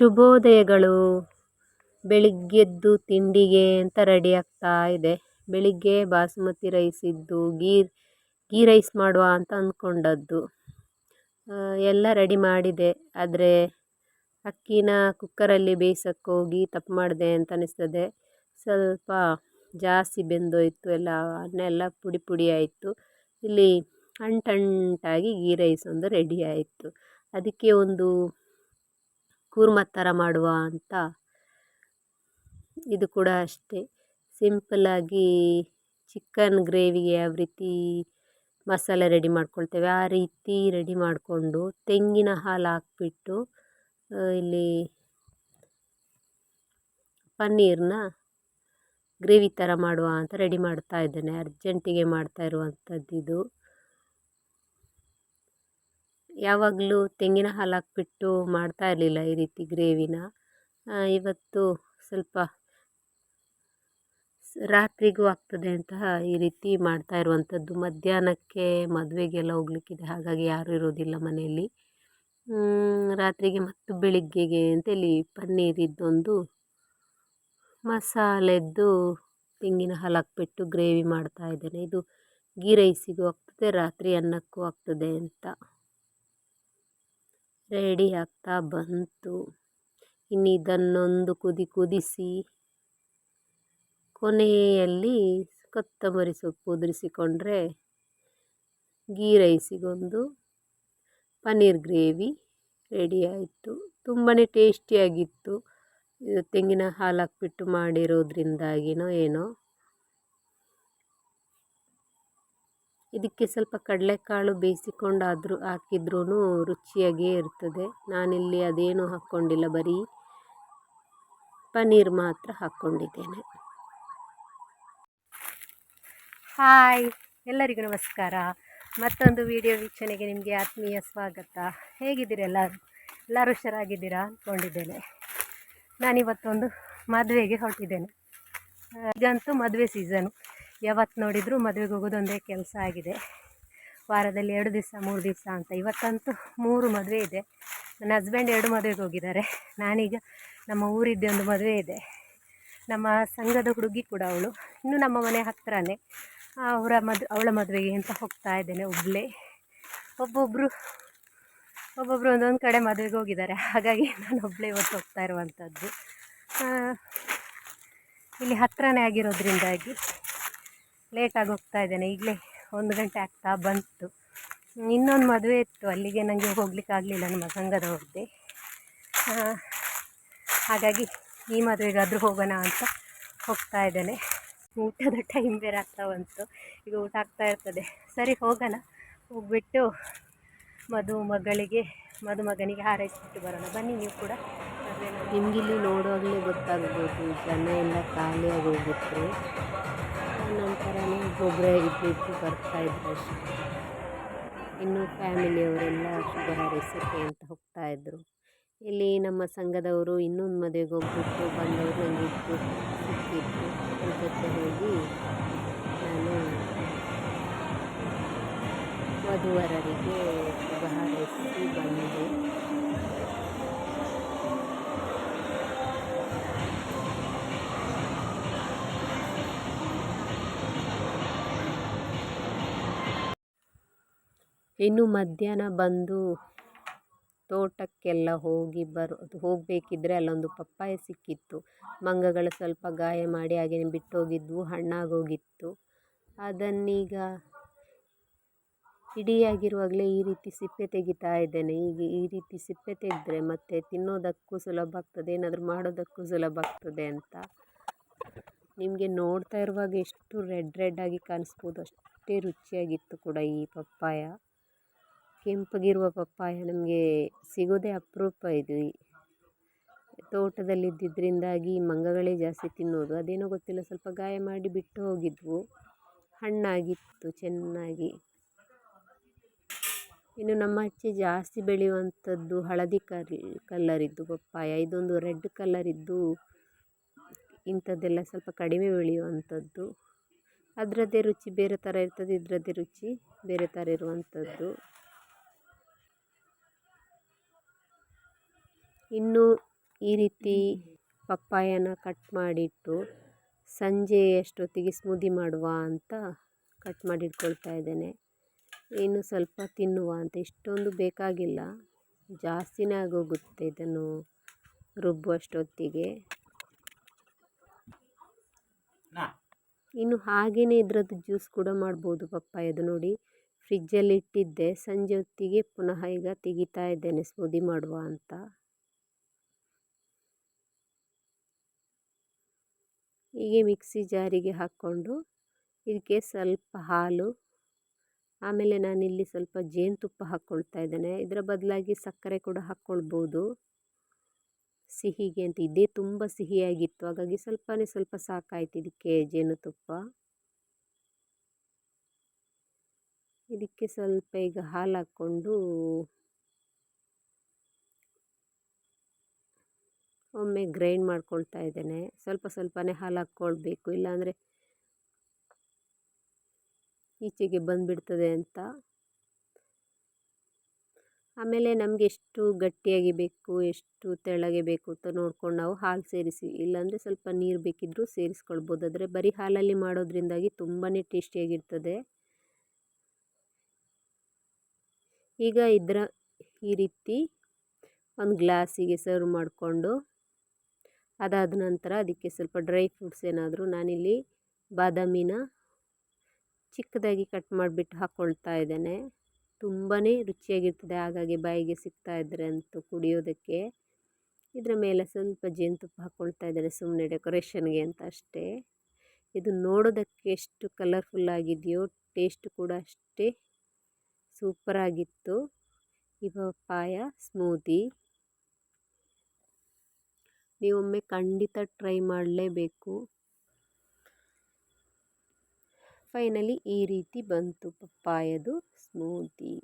ಶುಭೋದಯಗಳು. ಬೆಳಿಗ್ಗೆದ್ದು ತಿಂಡಿಗೆ ಅಂತ ರೆಡಿ ಆಗ್ತಾ ಇದೆ. ಬೆಳಿಗ್ಗೆ ಬಾಸುಮತಿ ರೈಸ್ ಇದ್ದು ಗೀ ಗೀ ರೈಸ್ ಮಾಡುವ ಅಂತ ಅಂದ್ಕೊಂಡದ್ದು ಎಲ್ಲ ರೆಡಿ ಮಾಡಿದೆ. ಆದರೆ ಅಕ್ಕಿನ ಕುಕ್ಕರಲ್ಲಿ ಬೇಯಿಸೋಕ್ಕೋಗಿ ತಪ್ಪು ಮಾಡಿದೆ ಅಂತ ಅನ್ನಿಸ್ತದೆ ಸ್ವಲ್ಪ ಜಾಸ್ತಿ ಬೆಂದೋಯ್ತು. ಎಲ್ಲ ಅನ್ನ ಎಲ್ಲ ಪುಡಿ ಪುಡಿ ಆಯಿತು. ಇಲ್ಲಿ ಅಂಟಂಟಾಗಿ ಗೀ ರೈಸ್ ಒಂದು ರೆಡಿ ಆಯಿತು. ಅದಕ್ಕೆ ಒಂದು ಕೂರ್ಮ ಥರ ಮಾಡುವ ಅಂತ. ಇದು ಕೂಡ ಅಷ್ಟೇ. ಸಿಂಪಲ್ಲಾಗಿ ಚಿಕನ್ ಗ್ರೇವಿಗೆ ಯಾವ ರೀತಿ ಮಸಾಲೆ ರೆಡಿ ಮಾಡ್ಕೊಳ್ತೇವೆ, ಆ ರೀತಿ ರೆಡಿ ಮಾಡಿಕೊಂಡು ತೆಂಗಿನ ಹಾಲು ಹಾಕ್ಬಿಟ್ಟು ಇಲ್ಲಿ ಪನ್ನೀರನ್ನ ಗ್ರೇವಿ ಥರ ಮಾಡುವ ಅಂತ ರೆಡಿ ಮಾಡ್ತಾ ಇದ್ದೇನೆ. ಅರ್ಜೆಂಟಿಗೆ ಮಾಡ್ತಾ ಇರುವಂಥದ್ದು ಇದು. ಯಾವಾಗಲೂ ತೆಂಗಿನ ಹಾಲು ಹಾಕ್ಬಿಟ್ಟು ಮಾಡ್ತಾ ಇರಲಿಲ್ಲ ಈ ರೀತಿ ಗ್ರೇವಿನ. ಇವತ್ತು ಸ್ವಲ್ಪ ರಾತ್ರಿಗೂ ಆಗ್ತದೆ ಅಂತ ಈ ರೀತಿ ಮಾಡ್ತಾ ಇರುವಂಥದ್ದು. ಮಧ್ಯಾಹ್ನಕ್ಕೆ ಮದುವೆಗೆಲ್ಲ ಹೋಗ್ಲಿಕ್ಕಿದೆ, ಹಾಗಾಗಿ ಯಾರೂ ಇರೋದಿಲ್ಲ ಮನೆಯಲ್ಲಿ. ರಾತ್ರಿಗೆ ಮತ್ತು ಬೆಳಿಗ್ಗೆಗೆ ಅಂತೇಳಿ ಪನ್ನೀರಿದ್ದೊಂದು ಮಸಾಲೆದ್ದು ತೆಂಗಿನ ಹಾಲು ಹಾಕ್ಬಿಟ್ಟು ಗ್ರೇವಿ ಮಾಡ್ತಾ ಇದ್ದೇನೆ. ಇದು ಗೀ ರೈಸಿಗೂ ಆಗ್ತದೆ, ರಾತ್ರಿ ಅನ್ನಕ್ಕೂ ಆಗ್ತದೆ ಅಂತ. ರೆಡಿ ಆಗ್ತಾ ಬಂತು. ಇನ್ನು ಇದನ್ನೊಂದು ಕುದಿ ಕುದಿಸಿ ಕೊನೆಯಲ್ಲಿ ಕೊತ್ತಂಬರಿ ಸೊಪ್ಪು ಉದುರಿಸಿಕೊಂಡ್ರೆ ಗೀ ರೈಸಿಗೊಂದು ಪನ್ನೀರ್ ಗ್ರೇವಿ ರೆಡಿ ಆಯಿತು. ತುಂಬಾ ಟೇಸ್ಟಿಯಾಗಿತ್ತು. ತೆಂಗಿನ ಹಾಲು ಹಾಕ್ಬಿಟ್ಟು ಮಾಡಿರೋದ್ರಿಂದಾಗಿನೋ ಏನೋ. ಇದಕ್ಕೆ ಸ್ವಲ್ಪ ಕಡಲೆಕಾಳು ಬೇಯಿಸಿಕೊಂಡಾದರೂ ಹಾಕಿದ್ರೂ ರುಚಿಯಾಗಿಯೇ ಇರ್ತದೆ. ನಾನಿಲ್ಲಿ ಅದೇನೂ ಹಾಕ್ಕೊಂಡಿಲ್ಲ, ಬರೀ ಪನ್ನೀರ್ ಮಾತ್ರ ಹಾಕ್ಕೊಂಡಿದ್ದೇನೆ. ಹಾಯ್, ಎಲ್ಲರಿಗೂ ನಮಸ್ಕಾರ. ಮತ್ತೊಂದು ವಿಡಿಯೋ ವೀಕ್ಷಣೆಗೆ ನಿಮಗೆ ಆತ್ಮೀಯ ಸ್ವಾಗತ. ಹೇಗಿದ್ದೀರಿ ಎಲ್ಲರೂ ಎಲ್ಲರೂ ಹುಷಾರಾಗಿದ್ದೀರಾ ಅಂದ್ಕೊಂಡಿದ್ದೇನೆ. ನಾನಿವತ್ತೊಂದು ಮದುವೆಗೆ ಹೊರಟಿದ್ದೇನೆ. ಈಗಂತೂ ಮದುವೆ ಸೀಸನು. ಯಾವತ್ತು ನೋಡಿದರೂ ಮದುವೆಗೆ ಹೋಗೋದೊಂದೇ ಕೆಲಸ ಆಗಿದೆ. ವಾರದಲ್ಲಿ ಎರಡು ದಿವಸ, ಮೂರು ದಿವಸ ಅಂತ. ಇವತ್ತಂತೂ ಮೂರು ಮದುವೆ ಇದೆ. ನನ್ನ ಹಸ್ಬೆಂಡ್ ಎರಡು ಮದುವೆಗೆ ಹೋಗಿದ್ದಾರೆ. ನಾನೀಗ ನಮ್ಮ ಊರಿದ್ದೆ ಒಂದು ಮದುವೆ ಇದೆ. ನಮ್ಮ ಸಂಘದ ಹುಡುಗಿ ಕೂಡ ಅವಳು. ಇನ್ನು ನಮ್ಮ ಮನೆ ಹತ್ತಿರನೇ ಅವರ ಮದ್, ಅವಳ ಮದುವೆಗೆ ಅಂತ ಹೋಗ್ತಾ ಇದ್ದೇನೆ ಒಬ್ಬಳೇ ಒಬ್ಬೊಬ್ಬರು ಒಬ್ಬೊಬ್ಬರು ಒಂದೊಂದು ಕಡೆ ಮದುವೆಗೆ ಹೋಗಿದ್ದಾರೆ. ಹಾಗಾಗಿ ನಾನು ಒಬ್ಬಳೇ ಇವತ್ತು ಹೋಗ್ತಾ ಇರುವಂಥದ್ದು ಇಲ್ಲಿ ಹತ್ತಿರನೇ ಆಗಿರೋದ್ರಿಂದಾಗಿ ಲೇಟಾಗಿ ಹೋಗ್ತಾ ಇದ್ದೇನೆ. ಈಗಲೇ ಒಂದು ಗಂಟೆ ಆಗ್ತಾ ಬಂತು. ಇನ್ನೊಂದು ಮದುವೆ ಇತ್ತು. ಅಲ್ಲಿಗೆ ನನಗೆ ಹೋಗ್ಲಿಕ್ಕೆ ಆಗಲಿಲ್ಲ ನಮ್ಮ ಸಂಘದವ್ರದ್ದೇ. ಹಾಗಾಗಿ ಈ ಮದುವೆಗಾದರೂ ಹೋಗೋಣ ಅಂತ ಹೋಗ್ತಾ ಇದ್ದೇನೆ. ಊಟದ ಟೈಮ್ ಬೇರೆ ಆಗ್ತಾ ಬಂತು. ಈಗ ಊಟ ಆಗ್ತಾ ಇರ್ತದೆ. ಸರಿ, ಹೋಗೋಣ. ಹೋಗ್ಬಿಟ್ಟು ಮದುಮಗಳಿಗೆ ಮದುಮಗನಿಗೆ ಹಾರೈಸಿಬಿಟ್ಟು ಬರೋಣ. ಬನ್ನಿ ನೀವು ಕೂಡ. ನಿಮಗಿಲ್ಲಿ ನೋಡುವಾಗಲೇ ಗೊತ್ತಾಗ್ಬೋದು. ಜನ ಎಲ್ಲ ಖಾಲಿಯಾಗಿ ಹೋಗಿದ್ರು ನಂತರನೇ ಒಬ್ಬೊಬ್ಬರೇ ಬರ್ತಾ ಬರ್ತಾಯಿದ್ರು ಅಷ್ಟೇ. ಇನ್ನು ಫ್ಯಾಮಿಲಿಯವರೆಲ್ಲ ಶುಭ ಹಾರೈಸೋಕ್ಕೆ ಅಂತ ಹೋಗ್ತಾಯಿದ್ರು ಇಲ್ಲಿ ನಮ್ಮ ಸಂಘದವರು ಇನ್ನೊಂದು ಮದುವೆಗೆ ಹೋಗ್ಬಿಟ್ಟು ಬಂದವರು ನನಗೆ ಇಬ್ಬರು ಸಿಕ್ಕಿದ್ರು ಅವ್ರ ಜೊತೆ ಹೋಗಿ ನಾನು ವಧುವರರಿಗೆ ಶುಭ ಹಾರೈಸಿ ಬಂದೆ. ಇನ್ನು ಮಧ್ಯಾಹ್ನ ಬಂದು ತೋಟಕ್ಕೆಲ್ಲ ಹೋಗಿ ಬರೋ, ಹೋಗಬೇಕಿದ್ರೆ ಅಲ್ಲೊಂದು ಪಪ್ಪಾಯ ಸಿಕ್ಕಿತ್ತು. ಮಂಗಗಳು ಸ್ವಲ್ಪ ಗಾಯ ಮಾಡಿ ಹಾಗೆಯೇ ಬಿಟ್ಟೋಗಿದ್ವು ಹಣ್ಣಾಗೋಗಿತ್ತು. ಅದನ್ನೀಗ ಇಡಿಯಾಗಿರುವಾಗಲೇ ಈ ರೀತಿ ಸಿಪ್ಪೆ ತೆಗಿತಾ ಇದ್ದೇನೆ. ಈಗ ಈ ರೀತಿ ಸಿಪ್ಪೆ ತೆಗೆದ್ರೆ ಮತ್ತೆ ತಿನ್ನೋದಕ್ಕೂ ಸುಲಭ ಆಗ್ತದೆ, ಏನಾದರೂ ಮಾಡೋದಕ್ಕೂ ಸುಲಭ ಆಗ್ತದೆ ಅಂತ. ನಿಮಗೆ ನೋಡ್ತಾ ಇರುವಾಗ ಎಷ್ಟು ರೆಡ್ ರೆಡ್ ಆಗಿ ಕಾಣಿಸ್ಬೋದು, ಅಷ್ಟೇ ರುಚಿಯಾಗಿತ್ತು ಕೂಡ ಈ ಪಪ್ಪಾಯ. ಕೆಂಪಗಿರುವ ಪಪ್ಪಾಯ ನಮಗೆ ಸಿಗೋದೇ ಅಪರೂಪ ಇದು. ತೋಟದಲ್ಲಿ ಇದ್ದಿದ್ದರಿಂದಾಗಿ ಮಂಗಗಳೇ ಜಾಸ್ತಿ ತಿನ್ನೋದು. ಅದೇನೋ ಗೊತ್ತಿಲ್ಲ, ಸ್ವಲ್ಪ ಗಾಯ ಮಾಡಿ ಬಿಟ್ಟು ಹೋಗಿದ್ವು. ಹಣ್ಣಾಗಿತ್ತು, ಚೆನ್ನಾಗಿ. ಇನ್ನು ನಮ್ಮ ಆಚೆ ಜಾಸ್ತಿ ಬೆಳೆಯುವಂಥದ್ದು ಹಳದಿ ಕಲ್, ಕಲ್ಲರಿದ್ದು ಪಪ್ಪಾಯ. ಇದೊಂದು ರೆಡ್ ಕಲ್ಲರಿದ್ದು ಇಂಥದ್ದೆಲ್ಲ ಸ್ವಲ್ಪ ಕಡಿಮೆ ಬೆಳೆಯುವಂಥದ್ದು. ಅದರದ್ದೇ ರುಚಿ, ಬೇರೆ ಥರ ಇರ್ತದೆ, ಇದರದ್ದೇ ರುಚಿ, ಬೇರೆ ಥರ ಇರುವಂಥದ್ದು. ಇನ್ನು ಈ ರೀತಿ ಪಪ್ಪಾಯನ ಕಟ್ ಮಾಡಿಟ್ಟು ಸಂಜೆ ಅಷ್ಟೊತ್ತಿಗೆ ಸ್ಮೂದಿ ಮಾಡುವ ಅಂತ ಕಟ್ ಮಾಡಿ ಇಟ್ಕೊಳ್ತಾ ಇದ್ದೇನೆ. ಇನ್ನು ಸ್ವಲ್ಪ ತಿನ್ನುವ ಅಂತ ಇಷ್ಟೊಂದು ಬೇಕಾಗಿಲ್ಲ. ಜಾಸ್ತಿನೇ ಆಗೋಗುತ್ತೆ ಇದನ್ನು ರುಬ್ಬುವಷ್ಟೊತ್ತಿಗೆ ಇನ್ನು ಹಾಗೆಯೇ ಇದರದ್ದು ಜ್ಯೂಸ್ ಕೂಡ ಮಾಡ್ಬೋದು ಪಪ್ಪಾಯದು ನೋಡಿ. ಫ್ರಿಜ್ಜಲ್ಲಿ ಇಟ್ಟಿದ್ದೆ. ಸಂಜೆ ಹೊತ್ತಿಗೆ ಪುನಃ ಈಗ ತೆಗಿತಾ ಇದ್ದೇನೆ ಸ್ಮೂದಿ ಮಾಡುವ ಅಂತ. ಹೀಗೆ ಮಿಕ್ಸಿ ಜಾರಿಗೆ ಹಾಕ್ಕೊಂಡು ಇದಕ್ಕೆ ಸ್ವಲ್ಪ ಹಾಲು, ಆಮೇಲೆ ನಾನಿಲ್ಲಿ ಸ್ವಲ್ಪ ಜೇನುತುಪ್ಪ ಹಾಕ್ಕೊಳ್ತಾ ಇದ್ದೇನೆ. ಇದರ ಬದಲಾಗಿ ಸಕ್ಕರೆ ಕೂಡ ಹಾಕ್ಕೊಳ್ಬೋದು. ಸಿಹಿಗೆ ಅಂತ ಇದೇ ತುಂಬ ಸಿಹಿಯಾಗಿತ್ತು. ಹಾಗಾಗಿ ಸ್ವಲ್ಪನೇ ಸ್ವಲ್ಪ ಸಾಕಾಯಿತು ಇದಕ್ಕೆ ಜೇನುತುಪ್ಪ. ಇದಕ್ಕೆ ಸ್ವಲ್ಪ ಈಗ ಹಾಲು ಹಾಕ್ಕೊಂಡು ಒಮ್ಮೆ ಗ್ರೈಂಡ್ ಮಾಡ್ಕೊಳ್ತಾ ಇದ್ದೇನೆ. ಸ್ವಲ್ಪ ಸ್ವಲ್ಪನೇ ಹಾಲು ಹಾಕ್ಕೊಳ್ಬೇಕು. ಇಲ್ಲಾಂದರೆ ಈಚೆಗೆ ಬಂದುಬಿಡ್ತದೆ ಅಂತ. ಆಮೇಲೆ ನಮಗೆ ಎಷ್ಟು ಗಟ್ಟಿಯಾಗಿ ಬೇಕು, ಎಷ್ಟು ತೆಳ್ಳಗೆ ಬೇಕು ಅಂತ ನೋಡ್ಕೊಂಡು ನಾವು ಹಾಲು ಸೇರಿಸಿ. ಇಲ್ಲಾಂದರೆ ಸ್ವಲ್ಪ ನೀರು ಬೇಕಿದ್ದರೂ ಸೇರಿಸ್ಕೊಳ್ಬೋದು. ಆದರೆ ಬರೀ ಹಾಲಲ್ಲಿ ಮಾಡೋದ್ರಿಂದಾಗಿ ತುಂಬಾ ಟೇಸ್ಟಿಯಾಗಿರ್ತದೆ. ಈಗ ಇದರ ಈ ರೀತಿ ಒಂದು ಗ್ಲಾಸಿಗೆ ಸರ್ವ್ ಮಾಡಿಕೊಂಡು ಅದಾದ ನಂತರ ಅದಕ್ಕೆ ಸ್ವಲ್ಪ ಡ್ರೈ ಫ್ರೂಟ್ಸ್ ಏನಾದರೂ ನಾನಿಲ್ಲಿ ಬಾದಾಮಿನ ಚಿಕ್ಕದಾಗಿ ಕಟ್ ಮಾಡಿಬಿಟ್ಟು ಹಾಕ್ಕೊಳ್ತಾ ಇದ್ದೇನೆ. ತುಂಬಾ ರುಚಿಯಾಗಿರ್ತದೆ. ಹಾಗಾಗಿ ಬಾಯಿಗೆ ಸಿಗ್ತಾ ಇದ್ದರೆ ಅಂತೂ ಕುಡಿಯೋದಕ್ಕೆ. ಇದರ ಮೇಲೆ ಸ್ವಲ್ಪ ಜೇನುತುಪ್ಪ ಹಾಕ್ಕೊಳ್ತಾ ಇದ್ದೇನೆ. ಸುಮ್ಮನೆ ಡೆಕೋರೇಷನ್ಗೆ ಅಂತ ಅಷ್ಟೇ. ಇದು ನೋಡೋದಕ್ಕೆ ಎಷ್ಟು ಕಲರ್ಫುಲ್ ಆಗಿದೆಯೋ, ಟೇಸ್ಟ್ ಕೂಡ ಅಷ್ಟೇ ಸೂಪರಾಗಿತ್ತು. ಈ ಪಾಯ, ಸ್ಮೂದಿ. ನೀವೊಮ್ಮೆ ಖಂಡಿತ ಟ್ರೈ ಮಾಡಲೇಬೇಕು. ಫೈನಲಿ ಈ ರೀತಿ ಬಂತು ಪಪ್ಪಾಯದು ಸ್ಮೂದಿ